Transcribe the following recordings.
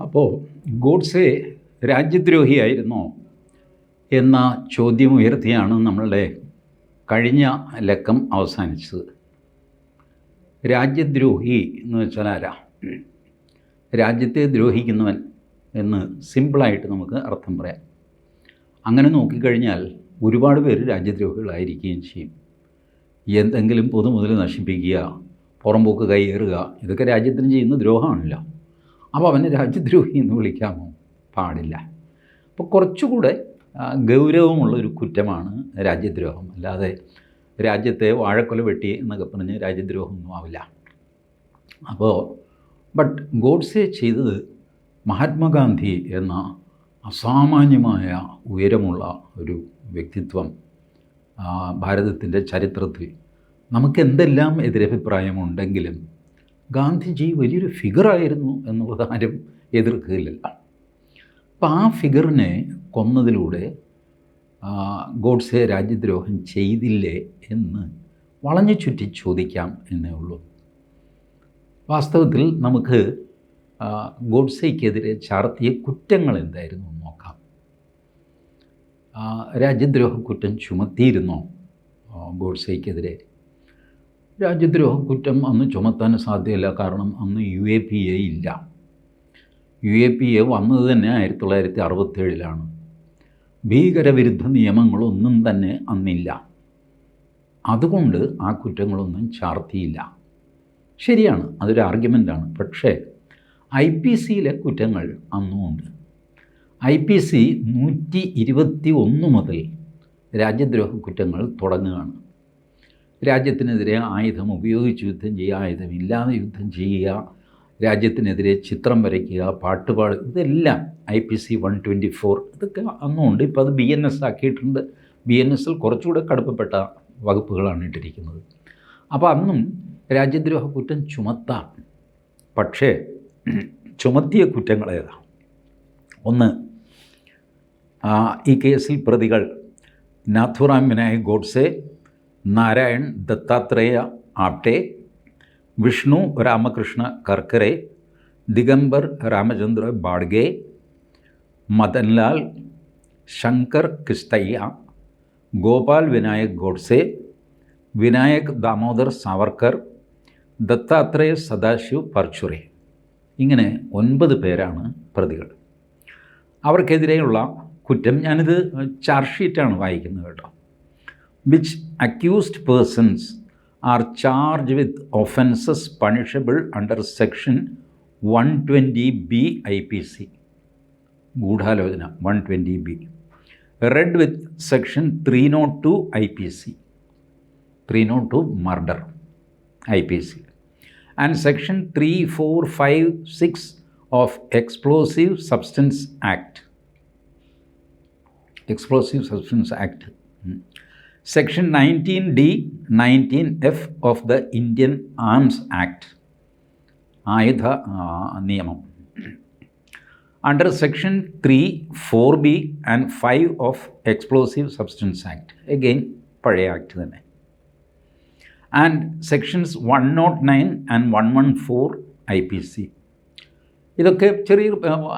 അപ്പോൾ ഗോഡ്സെ രാജ്യദ്രോഹിയായിരുന്നോ എന്ന ചോദ്യം ഉയർത്തിയാണ് നമ്മളുടെ കഴിഞ്ഞ ലക്കം അവസാനിച്ചത്. രാജ്യദ്രോഹി എന്ന് വെച്ചാൽ ആരാ? രാജ്യത്തെ ദ്രോഹിക്കുന്നവൻ എന്ന് സിമ്പിളായിട്ട് നമുക്ക് അർത്ഥം പറയാം. അങ്ങനെ നോക്കിക്കഴിഞ്ഞാൽ ഒരുപാട് പേര് രാജ്യദ്രോഹികളായിരിക്കുകയും ചെയ്യും. എന്തെങ്കിലും പൊതുമുതൽ നശിപ്പിക്കുക പുറമ്പോക്ക് കൈയേറുക ഇതൊക്കെ രാജ്യത്തിന് ചെയ്യുന്ന ദ്രോഹമാണല്ലോ. അപ്പോൾ അവനെ രാജ്യദ്രോഹി എന്ന് വിളിക്കാമോ പാടില്ല. അപ്പോൾ കുറച്ചുകൂടെ ഗൗരവമുള്ള ഒരു കുറ്റമാണ് രാജ്യദ്രോഹം. അല്ലാതെ രാജ്യത്തെ വാഴക്കൊല വെട്ടി എന്നൊക്കെ പറഞ്ഞ് രാജ്യദ്രോഹമൊന്നും ആവില്ല. അപ്പോൾ ബട്ട് ഗോഡ്സെ ചെയ്തത് മഹാത്മാഗാന്ധി എന്ന അസാമാന്യമായ ഉയരമുള്ള ഒരു വ്യക്തിത്വം ഭാരതത്തിന്റെ ചരിത്രത്തിൽ. നമുക്കെന്തെല്ലാം എതിരഭിപ്രായമുണ്ടെങ്കിലും ഗാന്ധിജി വലിയൊരു ഫിഗറായിരുന്നു എന്നുള്ളത് ആരും എതിർക്കുകയില്ല അപ്പം ആ ഫിഗറിനെ കൊന്നതിലൂടെ ഗോഡ്സെ രാജ്യദ്രോഹം ചെയ്തില്ലേ എന്ന് വളഞ്ഞു ചുറ്റി ചോദിക്കാം എന്നേ ഉള്ളൂ. വാസ്തവത്തിൽ നമുക്ക് ഗോഡ്സെക്കെതിരെ ചാർത്തിയ കുറ്റങ്ങൾ എന്തായിരുന്നു നോക്കാം. രാജ്യദ്രോഹ കുറ്റം ചുമത്തിയിരുന്നോ ഗോഡ്സെക്കെതിരെ രാജ്യദ്രോഹ കുറ്റം അന്ന് ചുമത്താൻ സാധ്യമല്ല കാരണം അന്ന് യു എ പി എ ഇല്ല. യു എ പി എ വന്നത് തന്നെ ആയിരത്തി തൊള്ളായിരത്തി അറുപത്തേഴിലാണ് ഭീകരവിരുദ്ധ നിയമങ്ങളൊന്നും തന്നെ അന്നില്ല. അതുകൊണ്ട് ആ കുറ്റങ്ങളൊന്നും ചാർത്തിയില്ല. ശരിയാണ് അതൊരു ആർഗ്യുമെന്റാണ് പക്ഷേ ഐ പി സിയിലെ കുറ്റങ്ങൾ അന്നുമുണ്ട്. ഐ പി സി നൂറ്റി ഇരുപത്തി ഒന്ന് മുതൽ രാജ്യദ്രോഹ കുറ്റങ്ങൾ തുടങ്ങുകയാണ്. രാജ്യത്തിനെതിരെ ആയുധം ഉപയോഗിച്ച് യുദ്ധം ചെയ്യുക ആയുധമില്ലാതെ യുദ്ധം ചെയ്യുക രാജ്യത്തിനെതിരെ ചിത്രം വരയ്ക്കുക പാട്ടുപാട് ഇതെല്ലാം I P C one twenty four ഇതൊക്കെ അന്നുണ്ട്. ഇപ്പോൾ അത് ബി എൻ എസ് ആക്കിയിട്ടുണ്ട്. ബി എൻ എസിൽ കുറച്ചുകൂടെ കടുപ്പപ്പെട്ട വകുപ്പുകളാണ് ഇട്ടിരിക്കുന്നത്. അപ്പോൾ അന്നും രാജ്യദ്രോഹ കുറ്റം ചുമത്താം പക്ഷേ ചുമത്തിയ കുറ്റങ്ങൾ ഏതാ ഒന്ന് ഈ കേസിൽ പ്രതികൾ നാഥുറാം വിനായക് ഗോഡ്സെ നാരായൺ ദത്താത്രേയ ആപ്ടെ വിഷ്ണു രാമകൃഷ്ണ കർക്കരെ ദിഗംബർ രാമചന്ദ്ര ബാഡ്ഗെ മദൻലാൽ ശങ്കർ കിസ്തയ്യ ഗോപാൽ വിനായക് ഗോഡ്സെ വിനായക് ദാമോദർ സാവർക്കർ ദത്താത്രേയ സദാശിവ് പർച്ചുറെ. ഇങ്ങനെ ഒൻപത് പേരാണ് പ്രതികൾ. അവർക്കെതിരെയുള്ള കുറ്റം ഞാനിത് ചാർജ് ഷീറ്റാണ് വായിക്കുന്നത് കേട്ടോ. which accused persons are charged with offences punishable under section 120B IPC. Gudhalojana 120B. Read with section 302 IPC. 302 murder IPC. And section 3456 of Explosive Substance Act. Explosive Substance Act. Hmm. Section nineteen D nineteen F of the Indian Arms Act ആയുധ നിയമം. Under section three four B and five of Explosive Substance Act again പഴയ act തന്നെ. And sections one naught nine and one one four I P C ഇതൊക്കെ ചെറിയ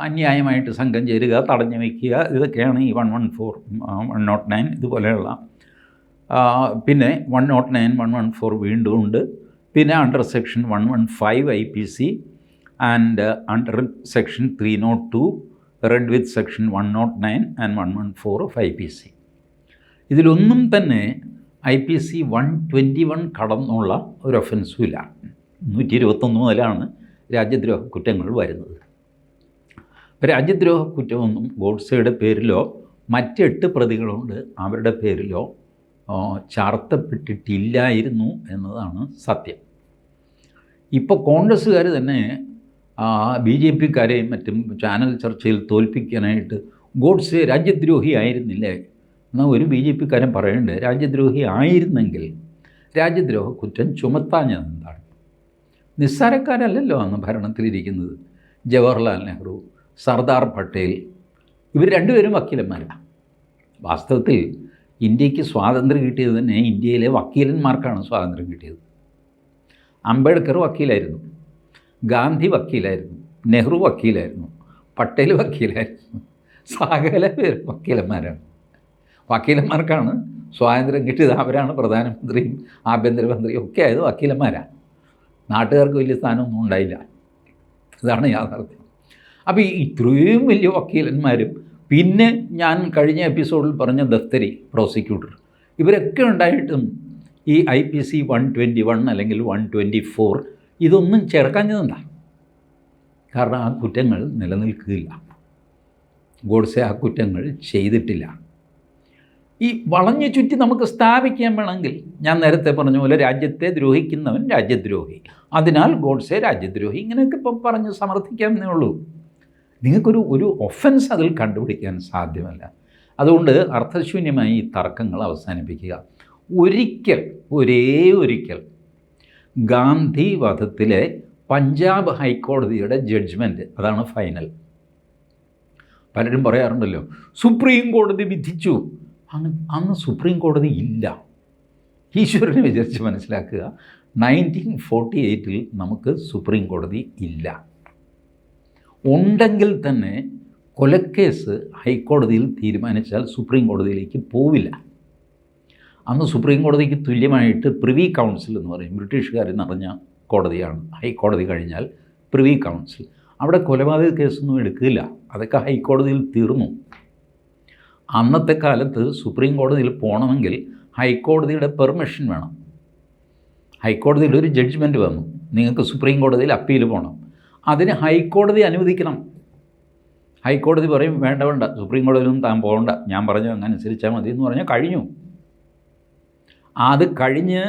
അന്യായമായിട്ട് സംഘം ചേരുക തടഞ്ഞു വയ്ക്കുക ഇതൊക്കെയാണ് ഈ one one four one naught nine ഇതുപോലെയുള്ള പിന്നെ one naught nine one one four വീണ്ടും ഉണ്ട്. പിന്നെ under section one one five I P C and under section three naught two read with section one naught nine and one one four of I P C ഇതിലൊന്നും തന്നെ I P C one twenty one കടന്നുള്ള ഒരു ഒഫൻസും ഇല്ല. നൂറ്റി ഇരുപത്തൊന്ന് മുതലാണ് രാജ്യദ്രോഹ കുറ്റങ്ങൾ വരുന്നത്. രാജ്യദ്രോഹ കുറ്റമൊന്നും ഗോഡ്സയുടെ പേരിലോ മറ്റെട്ട് പ്രതികളുണ്ട് അവരുടെ പേരിലോ ചാർത്തപ്പെട്ടിട്ടില്ലായിരുന്നു എന്നതാണ് സത്യം. ഇപ്പോൾ കോൺഗ്രസ്സുകാർ തന്നെ ബി ജെ പിക്കാരെയും മറ്റും ചാനൽ ചർച്ചയിൽ തോൽപ്പിക്കാനായിട്ട് ഗോഡ്സെ രാജ്യദ്രോഹി ആയിരുന്നില്ലേ? എന്നാൽ ഒരു ബി ജെ പിക്കാരൻ പറയണ്ടേ രാജ്യദ്രോഹി ആയിരുന്നെങ്കിൽ രാജ്യദ്രോഹ കുറ്റം ചുമത്താഞ്ഞതെന്താണ് നിസ്സാരക്കാരല്ലല്ലോ അന്ന് ഭരണത്തിലിരിക്കുന്നത് ജവഹർലാൽ നെഹ്റു സർദാർ പട്ടേൽ. ഇവർ രണ്ടുപേരും വക്കീലന്മാരാണ് വാസ്തവത്തിൽ ഇന്ത്യയ്ക്ക് സ്വാതന്ത്ര്യം കിട്ടിയത് തന്നെ ഇന്ത്യയിലെ വക്കീലന്മാർക്കാണ് സ്വാതന്ത്ര്യം കിട്ടിയത്. അംബേദ്കർ വക്കീലായിരുന്നു ഗാന്ധി വക്കീലായിരുന്നു നെഹ്റു വക്കീലായിരുന്നു പട്ടേൽ വക്കീലായിരുന്നു സകല പേര് വക്കീലന്മാരാണ്. വക്കീലന്മാർക്കാണ് സ്വാതന്ത്ര്യം കിട്ടിയത്. അവരാണ് പ്രധാനമന്ത്രിയും ആഭ്യന്തരമന്ത്രിയും ഒക്കെ ആയത് വക്കീലന്മാരാണ് നാട്ടുകാർക്ക് വലിയ സ്ഥാനമൊന്നും ഉണ്ടായില്ല. ഇതാണ് യാഥാർത്ഥ്യം. അപ്പോൾ ഈ ഇത്രയും വലിയ വക്കീലന്മാരും പിന്നെ ഞാൻ കഴിഞ്ഞ എപ്പിസോഡിൽ പറഞ്ഞ ദഫ്തരി പ്രോസിക്യൂട്ടർ ഇവരൊക്കെ ഉണ്ടായിട്ടും ഈ I P C one twenty one അല്ലെങ്കിൽ വൺ ട്വന്റി ഫോർ ഇതൊന്നും ചേർക്കാഞ്ഞതെന്താ കാരണം ആ കുറ്റങ്ങൾ നിലനിൽക്കുകയില്ല ഗോഡ്സെ ആ കുറ്റങ്ങൾ ചെയ്തിട്ടില്ല. ഈ വളഞ്ഞു ചുറ്റി നമുക്ക് സ്ഥാപിക്കാൻ വേണമെങ്കിൽ ഞാൻ നേരത്തെ പറഞ്ഞ പോലെ രാജ്യത്തെ ദ്രോഹിക്കുന്നവൻ രാജ്യദ്രോഹി. അതിനാൽ ഗോഡ്സെ രാജ്യദ്രോഹി. ഇങ്ങനെയൊക്കെ ഇപ്പം പറഞ്ഞ് സമർത്ഥിക്കാമെന്നേ ഉള്ളൂ. നിങ്ങൾക്കൊരു ഒരു ഒഫൻസ് അതിൽ കണ്ടുപിടിക്കാൻ സാധ്യമല്ല. അതുകൊണ്ട് അർത്ഥശൂന്യമായി ഈ തർക്കങ്ങൾ അവസാനിപ്പിക്കുക. ഒരിക്കൽ ഒരേ ഒരിക്കൽ ഗാന്ധി വധത്തിലെ പഞ്ചാബ് ഹൈക്കോടതിയുടെ ജഡ്ജ്മെന്റ് അതാണ് ഫൈനൽ പലരും പറയാറുണ്ടല്ലോ സുപ്രീം കോടതി വിധിച്ചു. അങ്ങ് അന്ന് സുപ്രീം കോടതി ഇല്ല. ഈശ്വരനെ വിചാരിച്ച് മനസ്സിലാക്കുക നയന്റീൻ ഫോർട്ടി എയ്റ്റിൽ നമുക്ക് സുപ്രീം കോടതി ഇല്ല. ഉണ്ടെങ്കിൽ തന്നെ കൊലക്കേസ് ഹൈക്കോടതിയിൽ തീരുമാനിച്ചാൽ സുപ്രീം കോടതിയിലേക്ക് പോവില്ല. അന്ന് സുപ്രീം കോടതിക്ക് തുല്യമായിട്ട് പ്രിവി കൗൺസിൽ എന്ന് പറയും. ബ്രിട്ടീഷുകാർ നിറഞ്ഞ കോടതിയാണ്. ഹൈക്കോടതി കഴിഞ്ഞാൽ പ്രിവി കൗൺസിൽ. അവിടെ കൊലപാതക കേസൊന്നും എടുക്കില്ല. അതൊക്കെ ഹൈക്കോടതിയിൽ തീർന്നു. അന്നത്തെ കാലത്ത് സുപ്രീം കോടതിയിൽ പോകണമെങ്കിൽ ഹൈക്കോടതിയുടെ പെർമിഷൻ വേണം. ഹൈക്കോടതിയിൽ ഒരു ജഡ്ജ്മെന്റ് വന്നു. നിങ്ങൾക്ക് സുപ്രീം കോടതിയിൽ അപ്പീൽ പോകണം. അതിന് ഹൈക്കോടതി അനുവദിക്കണം. ഹൈക്കോടതി പറയും വേണ്ട വേണ്ട സുപ്രീം കോടതിയിലൊന്നും താൻ പോകണ്ട. ഞാൻ പറഞ്ഞു അങ്ങനെ അനുസരിച്ചാൽ മതി എന്ന് പറഞ്ഞാൽ കഴിഞ്ഞു. അത് കഴിഞ്ഞ്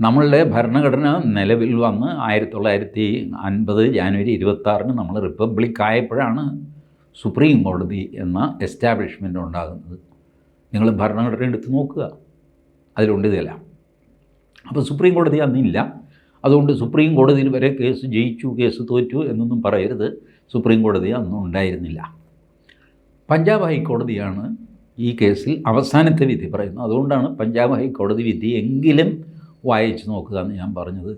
നമ്മളുടെ ഭരണഘടന നിലവിൽ വന്ന് ആയിരത്തി തൊള്ളായിരത്തി അൻപത് ജാനുവരി ഇരുപത്താറിന് നമ്മൾ റിപ്പബ്ലിക് ആയപ്പോഴാണ് സുപ്രീം കോടതി എന്ന എസ്റ്റാബ്ലിഷ്മെന്റ് ഉണ്ടാകുന്നത്. നിങ്ങൾ ഭരണഘടന എടുത്ത് നോക്കുക. അതിലുണ്ട് ഇതെല്ലാം. അപ്പോൾ സുപ്രീം കോടതി അന്നില്ല. അതുകൊണ്ട് സുപ്രീം കോടതിയിൽ വരെ കേസ് ജയിച്ചു കേസ് തോറ്റു എന്നൊന്നും പറയരുത്. സുപ്രീം കോടതി അന്നും ഉണ്ടായിരുന്നില്ല. പഞ്ചാബ് ഹൈക്കോടതിയാണ് ഈ കേസിൽ അവസാനത്തെ വിധി പറയുന്നത്. അതുകൊണ്ടാണ് പഞ്ചാബ് ഹൈക്കോടതി വിധി എങ്കിലും വായിച്ചു നോക്കുക എന്ന് ഞാൻ പറഞ്ഞത്.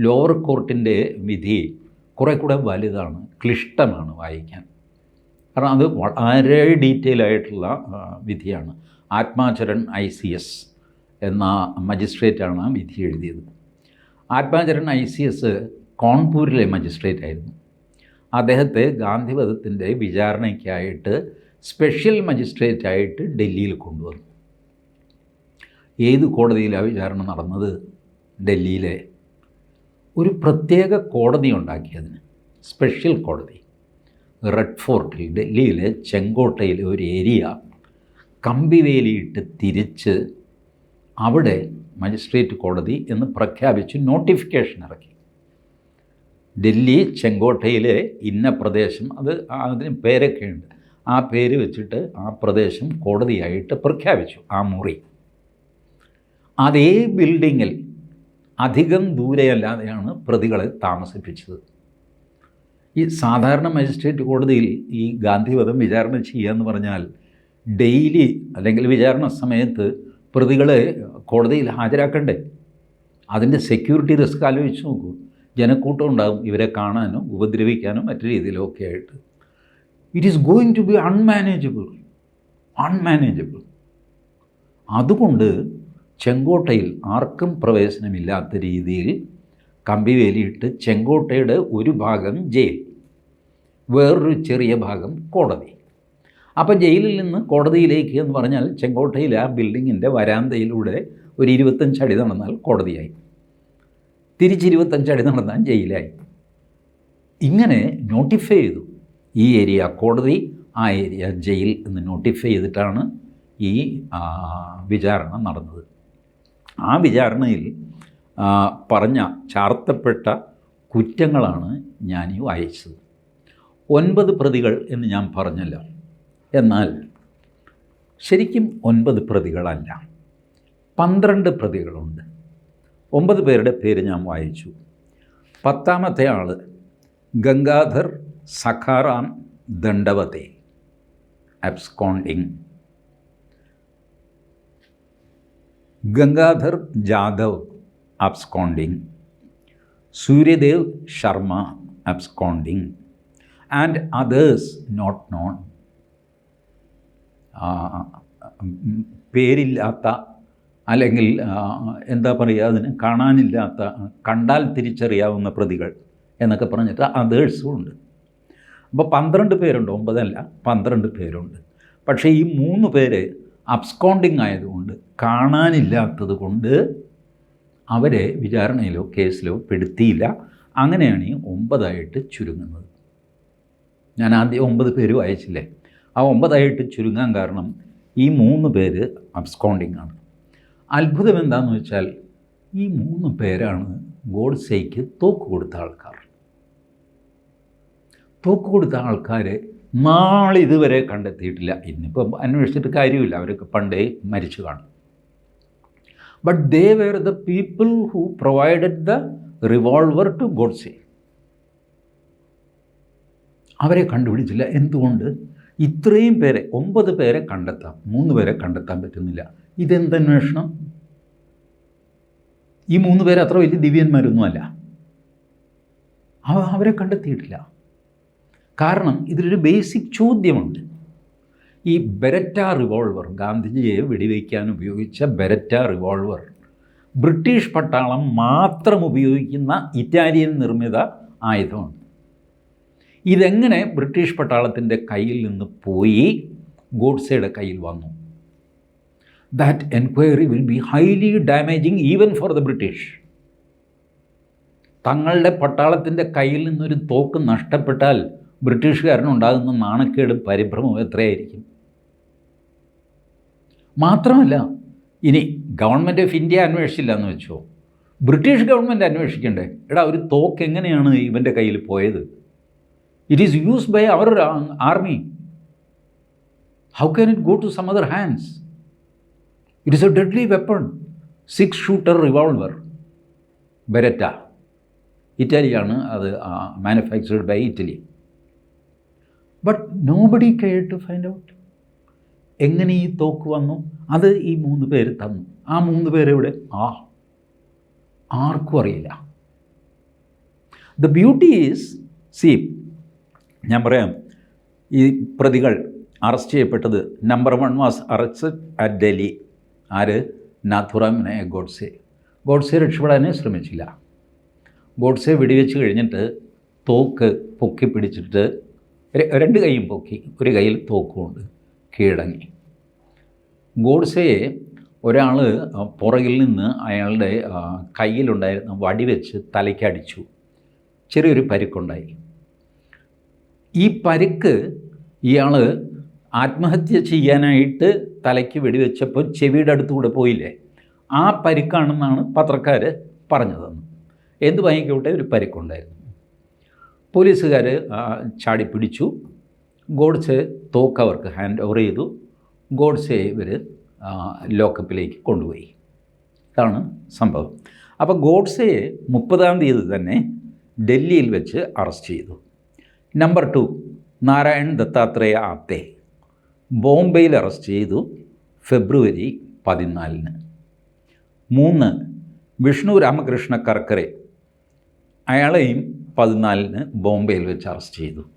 ലോവർ കോർട്ടിന്റെ വിധി കുറേ കൂടെ വലുതാണ് ക്ലിഷ്ടമാണ് വായിക്കാൻ. കാരണം അത് വളരെ ഡീറ്റെയിൽ ആയിട്ടുള്ള വിധിയാണ്. ആത്മാചരൺ ഐ സി എസ് എന്ന മജിസ്ട്രേറ്റാണ് ആ വിധി എഴുതിയത്. ആത്മാചരൺ ഐ സി എസ് കോൺപൂരിലെ മജിസ്ട്രേറ്റ് ആയിരുന്നു. അദ്ദേഹത്തെ ഗാന്ധിവധത്തിന്റെ വിചാരണയ്ക്കായിട്ട് സ്പെഷ്യൽ മജിസ്ട്രേറ്റ് ആയിട്ട് ഡൽഹിയിൽ കൊണ്ടുവന്നു. ഏത് കോടതിയിലാണ് വിചാരണ നടന്നത്? ഡൽഹിയിലെ ഒരു പ്രത്യേക കോടതി ഉണ്ടാക്കിയതിന് സ്പെഷ്യൽ കോടതി. റെഡ് ഫോർട്ടിൽ ഡൽഹിയിലെ ചെങ്കോട്ടയിലെ ഒരു ഏരിയ കമ്പിവേലിയിട്ട് തിരിച്ച് അവിടെ മജിസ്ട്രേറ്റ് കോടതി എന്ന് പ്രഖ്യാപിച്ച് നോട്ടിഫിക്കേഷൻ ഇറക്കി. ഡൽഹി ചെങ്കോട്ടയിലെ ഇന്ന പ്രദേശം അത് അതിന് പേരൊക്കെ ഉണ്ട് ആ പേര് വെച്ചിട്ട് ആ പ്രദേശം കോടതിയായിട്ട് പ്രഖ്യാപിച്ചു ആ മുറി. അതേ ബിൽഡിങ്ങിൽ അധികം ദൂരെയല്ലാതെയാണ് പ്രതികളെ താമസിപ്പിച്ചത്. ഈ സാധാരണ മജിസ്ട്രേറ്റ് കോടതിയിൽ ഈ ഗാന്ധിവധം വിചാരണ ചെയ്യുക എന്ന് പറഞ്ഞാൽ ഡെയിലി അല്ലെങ്കിൽ വിചാരണ സമയത്ത് പ്രതികളെ കോടതിയിൽ ഹാജരാക്കണ്ടേ? അതിന്റെ സെക്യൂരിറ്റി റിസ്ക് ആലോചിച്ച് നോക്കൂ. ജനക്കൂട്ടം ഉണ്ടാകും ഇവരെ കാണാനും ഉപദ്രവിക്കാനും മറ്റു രീതിയിലൊക്കെ ആയിട്ട്. It is going to be unmanageable unmanageable അതുകൊണ്ട് ചെങ്കോട്ടയിൽ ആർക്കും പ്രവേശനമില്ലാത്ത രീതിയിൽ കമ്പി വേലിയിട്ട് ചെങ്കോട്ടയുടെ ഒരു ഭാഗം ജയിൽ വേറൊരു ചെറിയ ഭാഗം കോടതി. അപ്പോൾ ജയിലിൽ നിന്ന് കോടതിയിലേക്ക് എന്ന് പറഞ്ഞാൽ ചെങ്കോട്ടയിൽ ആ ബിൽഡിങ്ങിന്റെ വരാന്തയിലൂടെ ഒരു അടി നടന്നാൽ കോടതിയായി. തിരിച്ച് അടി നടന്നാൽ ജയിലായി. ഇങ്ങനെ നോട്ടിഫൈ ചെയ്തു. ഈ ഏരിയ കോടതി ആ ഏരിയ ജയിൽ എന്ന് നോട്ടിഫൈ ചെയ്തിട്ടാണ് ഈ വിചാരണ നടന്നത്. ആ വിചാരണയിൽ പറഞ്ഞ ചാർത്തപ്പെട്ട കുറ്റങ്ങളാണ് ഞാൻ ഈ വായിച്ചത്. ഒൻപത് പ്രതികൾ എന്ന് ഞാൻ പറഞ്ഞല്ലോ. എന്നാൽ ശരിക്കും ഒൻപത് പ്രതികളല്ല. പന്ത്രണ്ട് പ്രതികളുണ്ട്. ഒമ്പത് പേരുടെ പേര് ഞാൻ വായിച്ചു. പത്താമത്തെ ആൾ Gangadhar Sakharam Dandavate absconding. Gangadhar Jadhav absconding. Suryadev Sharma absconding. And others not known. പേരില്ലാത്ത അല്ലെങ്കിൽ എന്താ പറയുക അതിന് കാണാനില്ലാത്ത കണ്ടാൽ തിരിച്ചറിയാവുന്ന പ്രതികൾ എന്നൊക്കെ പറഞ്ഞിട്ട് അതേഴ്സും ഉണ്ട്. അപ്പോൾ പന്ത്രണ്ട് പേരുണ്ട് ഒമ്പതല്ല പന്ത്രണ്ട് പേരുണ്ട്. പക്ഷേ ഈ മൂന്ന് പേര് അബ്സ്കോണ്ടിങ് ആയതുകൊണ്ട് കാണാനില്ലാത്തത് കൊണ്ട് അവരെ വിചാരണയിലോ കേസിലോ പെടുത്തിയില്ല. അങ്ങനെയാണ് ഈ ഒമ്പതായിട്ട് ചുരുങ്ങുന്നത്. ഞാൻ ആദ്യം ഒമ്പത് പേരും വായിച്ചില്ലേ ആ ഒമ്പതായിട്ട് ചുരുങ്ങാൻ കാരണം ഈ മൂന്ന് പേര് അബ്സ്കോണ്ടിങ് ആണ്. അത്ഭുതം എന്താണെന്ന് വെച്ചാൽ ഈ മൂന്ന് പേരാണ് ഗോഡ്സേക്ക് തോക്ക് കൊടുത്ത ആൾക്കാർ. തോക്ക് കൊടുത്ത ആൾക്കാരെ നാളെ ഇതുവരെ കണ്ടെത്തിയിട്ടില്ല. ഇന്നിപ്പം അന്വേഷിച്ചിട്ട് കാര്യമില്ല. അവരൊക്കെ പണ്ടേ മരിച്ചു കാണും. But they were the people who provided the revolver to Godse. അവരെ കണ്ടുപിടിച്ചില്ല. എന്തുകൊണ്ട്? ഇത്രയും പേരെ ഒമ്പത് പേരെ കണ്ടെത്താം. മൂന്ന് പേരെ കണ്ടെത്താൻ പറ്റുന്നില്ല. ഇതെന്തന്വേഷണം? ഈ മൂന്ന് പേര് അത്ര വലിയ ദിവ്യന്മാരൊന്നുമല്ല അവ അവരെ കണ്ടെത്തിയിട്ടില്ല. കാരണം ഇതിലൊരു ബേസിക് ചോദ്യമുണ്ട്. ഈ ബെരറ്റ റിവോൾവർ ഗാന്ധിജിയെ വെടിവെക്കാൻ ഉപയോഗിച്ച ബെരറ്റ റിവോൾവർ ബ്രിട്ടീഷ് പട്ടാളം മാത്രം ഉപയോഗിക്കുന്ന ഇറ്റാലിയൻ നിർമ്മിത ആയുധമാണ്. ഇതെങ്ങനെ ബ്രിട്ടീഷ് പട്ടാളത്തിന്റെ കയ്യിൽ നിന്ന് പോയി ഗോഡ്സയുടെ കയ്യിൽ വന്നു? That enquiry will be highly damaging even for the British തങ്ങളുടെ പട്ടാളത്തിന്റെ കയ്യിൽ നിന്നൊരു തോക്ക് നഷ്ടപ്പെട്ടാൽ ബ്രിട്ടീഷുകാരനുണ്ടാകുന്ന നാണക്കേടും പരിഭ്രമവും എത്രയായിരിക്കും? മാത്രമല്ല ഇനി ഗവൺമെന്റ് ഓഫ് ഇന്ത്യ അന്വേഷിച്ചില്ല എന്ന് വെച്ചോ? ബ്രിട്ടീഷ് ഗവൺമെന്റ് അന്വേഷിക്കണ്ടേ? എടാ ഒരു തോക്ക് എങ്ങനെയാണ് ഇവന്റെ കയ്യിൽ പോയത്? It is used by our army how can it go to some other hands it is a deadly weapon six shooter revolver Beretta ഇറ്റലിയാണ് അത് manufactured by Italy but nobody care to find out എങ്ങനെ ഈ തോക്ക് വന്നു? അത് ഈ മൂന്ന് പേര് തന്നു. ആ മൂന്ന് പേരെവിടെ ആ. ആർക്കും അറിയില്ല. ദ ബ്യൂട്ടി ഈസ് സി ഞാൻ പറയാം ഈ പ്രതികൾ അറസ്റ്റ് ചെയ്യപ്പെട്ടത് number one was arrested at Delhi. ആര്? നാഥുറാമിനെ ഗോഡ്സെ. ഗോഡ്സെ രക്ഷപ്പെടാനേ ശ്രമിച്ചില്ല. ഗോഡ്സെ വെടിവെച്ച് കഴിഞ്ഞിട്ട് തോക്ക് പൊക്കി പിടിച്ചിട്ട് രണ്ട് കൈയും പൊക്കി ഒരു കയ്യിൽ തോക്കുമുണ്ട് കീഴടങ്ങി. ഗോഡ്സയെ ഒരാൾ പുറകിൽ നിന്ന് അയാളുടെ കയ്യിലുണ്ടായിരുന്ന വടിവെച്ച് തലയ്ക്കടിച്ചു ചെറിയൊരു പരിക്കുണ്ടായി. ഈ പരിക്ക് ഇയാൾ ആത്മഹത്യ ചെയ്യാനായിട്ട് തലയ്ക്ക് വെടിവെച്ചപ്പോൾ ചെവിയുടെ അടുത്തുകൂടെ പോയില്ലേ? ആ പരിക്കാണെന്നാണ് പത്രക്കാർ പറഞ്ഞതെന്ന്. എന്ത് വാങ്ങിക്കോട്ടെ ഒരു പരിക്കുണ്ടായിരുന്നു. പോലീസുകാർ ചാടി പിടിച്ചു. ഗോഡ്സെ തോക്ക് അവർക്ക് ഹാൻഡ് ഓവർ ചെയ്തു. ഗോഡ്സെ ഇവർ ലോക്കപ്പിലേക്ക് കൊണ്ടുപോയി. ഇതാണ് സംഭവം. അപ്പോൾ ഗോഡ്സെയെ മുപ്പതാം തീയതി തന്നെ ഡൽഹിയിൽ വെച്ച് അറസ്റ്റ് ചെയ്തു. Number two Narayan Dattatreya Apte. ബോംബെയിൽ അറസ്റ്റ് ചെയ്തു ഫെബ്രുവരി പതിനാലിന്. മൂന്ന് വിഷ്ണു രാമകൃഷ്ണ കർക്കറെ അയാളെയും പതിനാലിന് ബോംബെയിൽ വെച്ച് അറസ്റ്റ് ചെയ്തു.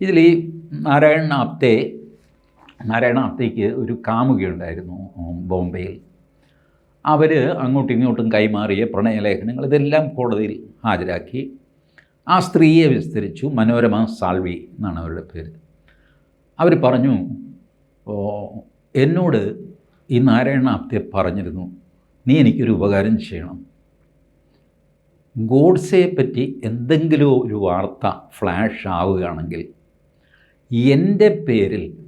ഇതിൽ ഈ നാരായണ ആപ്തെ നാരായണ ആപ്തയ്ക്ക് ഒരു കാമുകയുണ്ടായിരുന്നു ബോംബെയിൽ. അവർ അങ്ങോട്ടും ഇങ്ങോട്ടും കൈമാറിയ പ്രണയലേഖനങ്ങൾ ഇതെല്ലാം കോടതിയിൽ ഹാജരാക്കി. ആ സ്ത്രീയെ വിസ്തരിച്ചു മനോരമ സാൽവി എന്നാണ് അവരുടെ പേര്. അവർ പറഞ്ഞു "ഓ, എന്നോട് ഈ നാരായണ ആപ്തെ പറഞ്ഞിരുന്നു നീ എനിക്കൊരു ഉപകാരം ചെയ്യണം. ഗോഡ്സയെ പറ്റി എന്തെങ്കിലും ഒരു വാർത്ത ഫ്ലാഷ് ആവുകയാണെങ്കിൽ എന്റെ പേരിൽ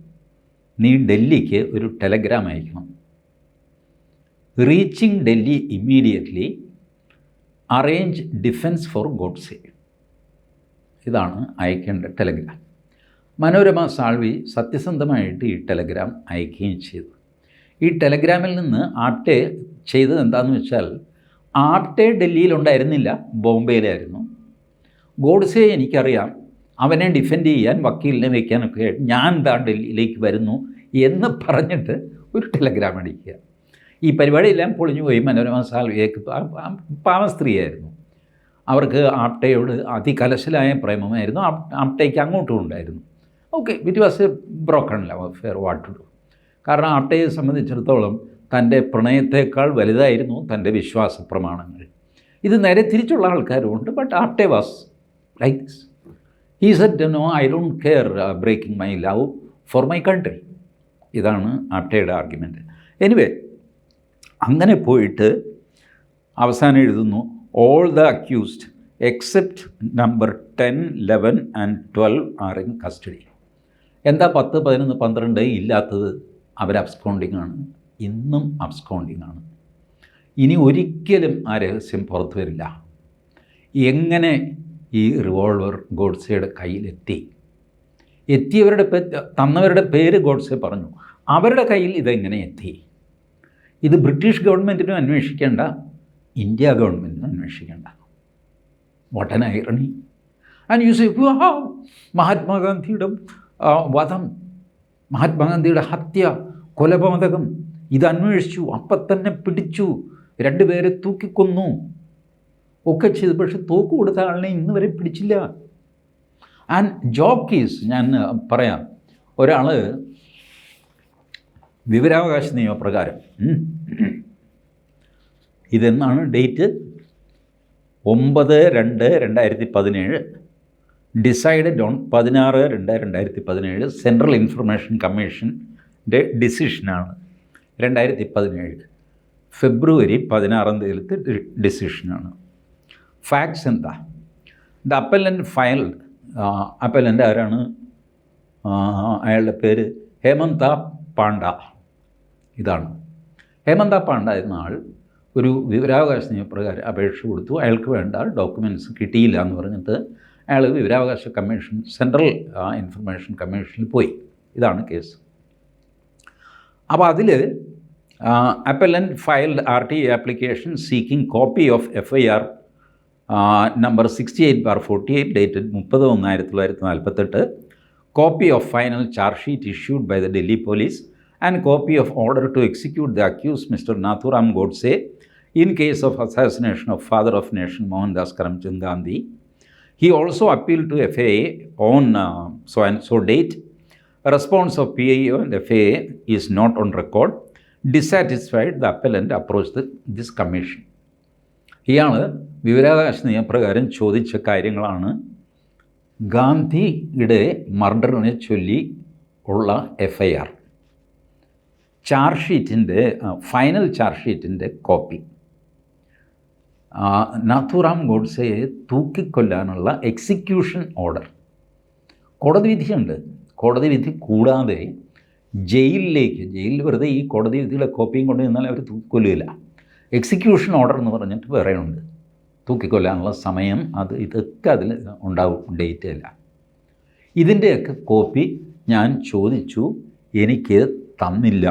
നീ ഡൽഹിക്ക് ഒരു ടെലഗ്രാം അയക്കണം. Reaching Delhi immediately arrange defence for Godse. ഇതാണ് അയക്കേണ്ട ടെലഗ്രാം. മനോരമ സാൾവി സത്യസന്ധമായിട്ട് ഈ ടെലഗ്രാം അയക്കുകയും ചെയ്തു. ഈ ടെലഗ്രാമിൽ നിന്ന് ആർട്ടെ ചെയ്തത് എന്താണെന്ന് വെച്ചാൽ ആർട്ടെ ഡൽഹിയിലുണ്ടായിരുന്നില്ല ബോംബെയിലായിരുന്നു. ഗോഡ്സെ എനിക്കറിയാം അവനെ ഡിഫെൻഡ് ചെയ്യാൻ വക്കീലിനെ വയ്ക്കാനൊക്കെ ഞാൻ താ ഡൽഹിയിലേക്ക് വരുന്നു എന്ന് പറഞ്ഞിട്ട് ഒരു ടെലഗ്രാം അടിക്കുക. ഈ പരിപാടിയെല്ലാം പൊളിഞ്ഞു പോയി മനോരമ സാൽവിയേക്ക് പാവ സ്ത്രീയായിരുന്നു. അവർക്ക് ആപ്റ്റയോട് അതികലശലായ പ്രേമമായിരുന്നു. ആപ്- ആപ്റ്റയ്ക്ക് അങ്ങോട്ടും ഉണ്ടായിരുന്നു. Okay it was a broken love affair what to do കാരണം ആപ്റ്റയെ സംബന്ധിച്ചിടത്തോളം തന്റെ പ്രണയത്തേക്കാൾ വലുതായിരുന്നു തന്റെ വിശ്വാസ പ്രമാണങ്ങൾ ഇത് നേരെ തിരിച്ചുള്ള ആൾക്കാരുമുണ്ട് but Apte was like this he said no I don't care breaking my love for my country ഇതാണ് ആപ്റ്റയുടെ ആർഗ്യുമെന്റ് എനിവേ അങ്ങനെ പോയിട്ട് അവസാനം എഴുതുന്നു all the accused except number ten eleven and twelve are in custody എന്താ പത്ത് പതിനൊന്ന് പന്ത്രണ്ട് ഇല്ലാത്തത്? അവർ അബ്സ്കോണ്ടിങ് ആണ്. ഇന്നും അബ്സ്കോണ്ടിങ് ആണ്. ഇനി ഒരിക്കലും ആ രഹസ്യം പുറത്തു വരില്ല. എങ്ങനെ ഈ റിവോൾവർ ഗോഡ്സയുടെ കയ്യിലെത്തി? എത്തിയവരുടെ പേ തന്നവരുടെ പേര് ഗോഡ്സെ പറഞ്ഞു. അവരുടെ കയ്യിൽ ഇതെങ്ങനെ എത്തി? ഇത് ബ്രിട്ടീഷ് ഗവൺമെന്റിനും അന്വേഷിക്കേണ്ട ഇന്ത്യ ഗവൺമെന്റ് അന്വേഷിക്കേണ്ട. What an irony and you say മഹാത്മാഗാന്ധിയുടെ വധം മഹാത്മാഗാന്ധിയുടെ ഹത്യ കൊലപാതകം ഇത് അന്വേഷിച്ചു അപ്പം തന്നെ പിടിച്ചു രണ്ടുപേരെ തൂക്കിക്കൊന്നു. ഒക്കെ ചെയ്തു പക്ഷെ തോക്ക് കൊടുത്ത ആളിനെ ഇന്ന് വരെ പിടിച്ചില്ല. ആൻഡ് ജോബ് കേസ് ഞാൻ പറയാം. ഒരാൾ വിവരാവകാശ നിയമപ്രകാരം ഇതെന്നാണ് ഡേറ്റ്? ഒമ്പത് രണ്ട് രണ്ടായിരത്തി പതിനേഴ്. ഡിസൈഡഡ് ഓൺ പതിനാറ് രണ്ട് രണ്ടായിരത്തി പതിനേഴ് സെൻട്രൽ ഇൻഫർമേഷൻ കമ്മീഷന്റെ ഡിസിഷനാണ് രണ്ടായിരത്തി പതിനേഴ്. ഫെബ്രുവരി പതിനാറാം തീയതിയിലത്തെ ഡിസിഷനാണ് ഫാക്ട്സ് എന്താ? ദ അപ്പലൻ ഫയൽഡ് അപ്പലന്റെ ആരാണ്? അയാളുടെ പേര് ഹേമന്ത പാണ്ഡ. ഇതാണ്. ഹേമന്ത പാണ്ഡ എന്ന ആൾ ഒരു വിവരാവകാശ നിയമപ്രകാരം അപേക്ഷ കൊടുത്തു. അയാൾക്ക് വേണ്ട ഡോക്യുമെന്റ്സ് കിട്ടിയില്ല എന്ന് പറഞ്ഞിട്ട് അയാൾ വിവരാവകാശ കമ്മീഷൻ സെൻട്രൽ ഇൻഫർമേഷൻ കമ്മീഷനിൽ പോയി. ഇതാണ് കേസ്. അപ്പോൾ അതിൽ appellant filed R T application seeking copy of F I R number sixty eight bar forty eight dated മുപ്പത് ഒന്ന് ആയിരത്തി തൊള്ളായിരത്തി നാൽപ്പത്തെട്ട് copy of final charge sheet issued by the Delhi police and copy of order to execute the accused mister Nathuram Godse in case of assassination of father of nation Mohandas Karamchand Gandhi. He also appealed to FAA on uh, so and so date. A response of PIO and FAA is not on record. Dissatisfied, the appellant approached the, this commission. ഇയാൾ വിവരാവകാശ നിയമപ്രകാരം ചോദിച്ച കാര്യങ്ങളാണ് ഗാന്ധിയുടെ മർഡറിനെ ചൊല്ലി ഉള്ള F I R charge ഷീറ്റിന്റെ ഫൈനൽ ചാർജ് ഷീറ്റിന്റെ കോപ്പി നാഥുറാം ഗോഡ്സെയെ തൂക്കിക്കൊല്ലാനുള്ള എക്സിക്യൂഷൻ ഓർഡർ. കോടതി വിധിയുണ്ട്. കോടതി വിധി കൂടാതെ ജയിലിലേക്ക് ജയിലിൽ വെറുതെ ഈ കോടതി വിധിയുടെ കോപ്പിയും കൊണ്ട് നിന്നാൽ അവർ തൂക്കിക്കൊല്ലുകയില്ല. എക്സിക്യൂഷൻ ഓർഡർ എന്ന് പറഞ്ഞിട്ട് വേറെ ഉണ്ട് തൂക്കിക്കൊല്ലാനുള്ള സമയം അത് ഇതൊക്കെ അതിൽ ഉണ്ടാവും ഡേറ്റ് അല്ല. ഇതിന്റെയൊക്കെ കോപ്പി ഞാൻ ചോദിച്ചു എനിക്ക് തന്നില്ല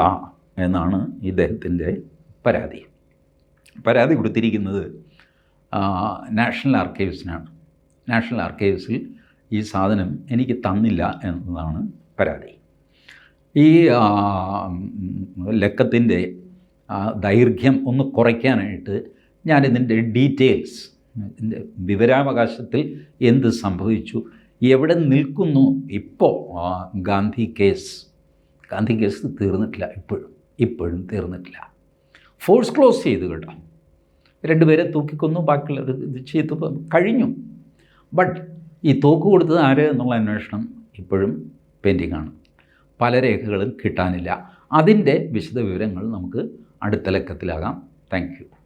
എന്നാണ് ഇദ്ദേഹത്തിന്റെ പരാതി. പരാതി കൊടുത്തിരിക്കുന്നത് നാഷണൽ ആർക്കൈവ്സിനാണ് നാഷണൽ ആർക്കൈവ്സിൽ ഈ സാധനം എനിക്ക് തന്നില്ല എന്നതാണ് പരാതി. ഈ ലക്കത്തിന്റെ ദൈർഘ്യം ഒന്ന് കുറയ്ക്കാനായിട്ട് ഞാനിതിന്റെ ഡീറ്റെയിൽസ് ഇതിന്റെ വിവരാവകാശത്തിൽ എന്ത് സംഭവിച്ചു എവിടെ നിൽക്കുന്നു ഇപ്പോൾ ഗാന്ധി കേസ്. ഗാന്ധി കേസ് തീർന്നിട്ടില്ല ഇപ്പോഴും ഇപ്പോഴും തീർന്നിട്ടില്ല. ഫോഴ്സ് ക്ലോസ് ചെയ്ത് കേട്ടോ. രണ്ടുപേരെ തൂക്കിക്കൊന്നു ബാക്കിയുള്ളവർ ഇത് ചെയ്തു. കഴിഞ്ഞു. ബട്ട് ഈ തോക്ക് കൊടുത്തത് ആര് എന്നുള്ള അന്വേഷണം ഇപ്പോഴും പെൻഡിങ്ങാണ് പല രേഖകളും കിട്ടാനില്ല. അതിന്റെ വിശദവിവരങ്ങൾ നമുക്ക് അടുത്ത ലക്കത്തിലാകാം. താങ്ക്